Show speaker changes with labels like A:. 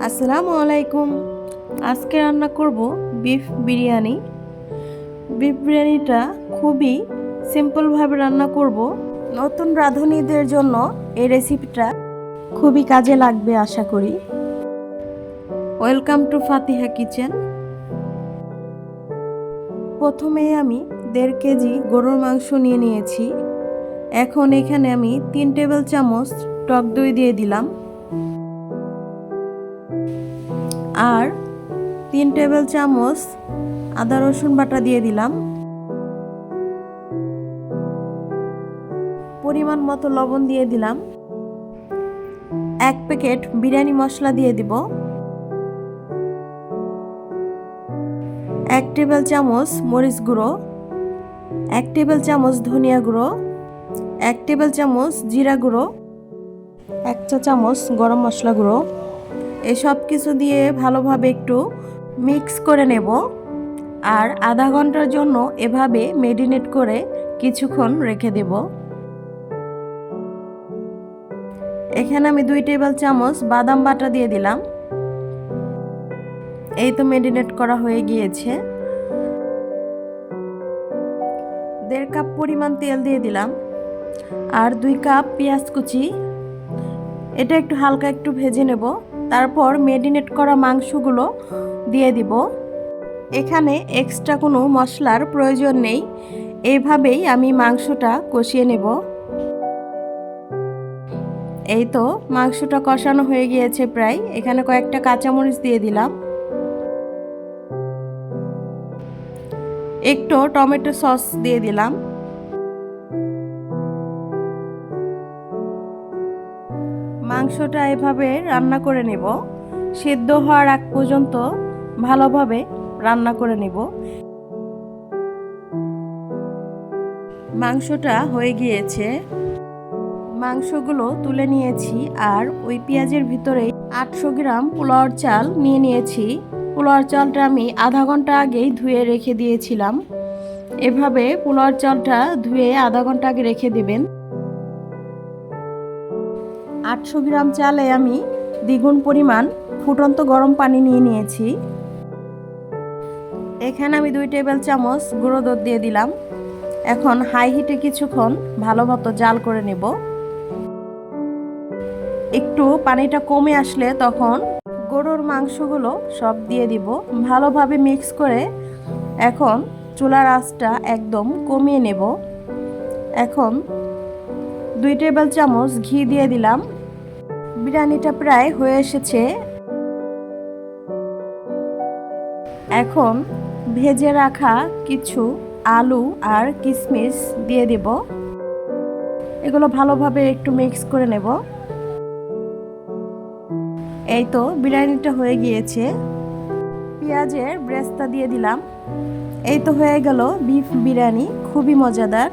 A: আসসালামু আলাইকুম। আজকে রান্না করব বিফ বিরিয়ানি। বিফ বিরিয়ানিটা খুবই সিম্পলভাবে রান্না করব। নতুন রাঁধুনিদের জন্য এই রেসিপিটা খুবই কাজে লাগবে আশা করি। Welcome to Fatiha kitchen. প্রথমে আমি দেড় কেজি গরুর মাংস নিয়ে নিয়েছি। এখন এখানে আমি তিন টেবিল চামচ টক দই দিয়ে দিলাম। আর তিন টেবিল চামচ আদা রসুন বাটা দিয়ে দিলাম। পরিমাণ মতো লবণ দিয়ে দিলাম। এক প্যাকেট বিরিয়ানি মশলা দিয়ে দিব। এক টেবিল চামচ মরিচ গুঁড়ো। এক টেবিল চামচ ধনিয়া গুঁড়ো। এক টেবিল চামচ জিরা গুঁড়ো। এক চা চামচ গরম মশলা গুঁড়ো। এসব কিছু দিয়ে ভালোভাবে একটু মিক্স করে নেব। আর আধা ঘণ্টার জন্য এভাবে মেরিনেট করে কিছুক্ষণ রেখে দেব। এখানে আমি দুই টেবিল চামচ বাদাম বাটা দিয়ে দিলাম। এই তো মেরিনেট করা হয়ে গিয়েছে। দেড় কাপ পরিমাণ তেল দিয়ে দিলাম। আর দুই কাপ পেঁয়াজ কুচি। এটা একটু হালকা একটু ভেজে নেব। তারপর মেরিনেট করা মাংসগুলো দিয়ে দিব। এখানে এক্সট্রা কোনো মশলার প্রয়োজন নেই। এইভাবেই আমি মাংসটা কষিয়ে নেব। এই তো মাংসটা কষানো হয়ে গিয়েছে প্রায়। এখানে কয়েকটা কাঁচামরিচ দিয়ে দিলাম। একটু টমেটো সস দিয়ে দিলাম। মাংসটা এভাবে রান্না করে নেব। সেদ্ধ হওয়ার আগ পর্যন্ত ভালোভাবে রান্না করে নেব। মাংসটা হয়ে গিয়েছে। মাংসগুলো তুলে নিয়েছি আর ওই পেঁয়াজের ভিতরে আটশো গ্রাম পোলাওয়ার চাল নিয়ে নিয়েছি। পোলাওয়ার চালটা আমি আধা ঘণ্টা আগেই ধুয়ে রেখে দিয়েছিলাম। এভাবে পোলাওয়ার চালটা ধুয়ে আধা ঘণ্টা আগে রেখে দেবেন। আটশো গ্রাম চালে আমি দ্বিগুণ পরিমাণ ফুটন্ত গরম পানি নিয়ে নিয়েছি। এখানে আমি দুই টেবিল চামচ গুঁড়ো দুধ দিয়ে দিলাম। এখন হাই হিটে কিছুক্ষণ ভালো মতো জাল করে নেব। একটু পানিটা কমে আসলে তখন গরুর মাংসগুলো সব দিয়ে দিব। ভালোভাবে মিক্স করে এখন চুলার আঁচটা একদম কমিয়ে নেব। এখন দুই টেবিল চামচ ঘি দিয়ে দিলাম। বিরিয়ানিটা প্রায় হয়ে এসেছে। এখন ভেজে রাখা কিছু আলু আর কিশমিশ দিয়ে দেব। এগুলো ভালোভাবে একটু মিক্স করে নেব। এই তো বিরিয়ানিটা হয়ে গিয়েছে। পেঁয়াজের ব্রেস্তা দিয়ে দিলাম। এই তো হয়ে গেল বিফ বিরিয়ানি, খুবই মজাদার।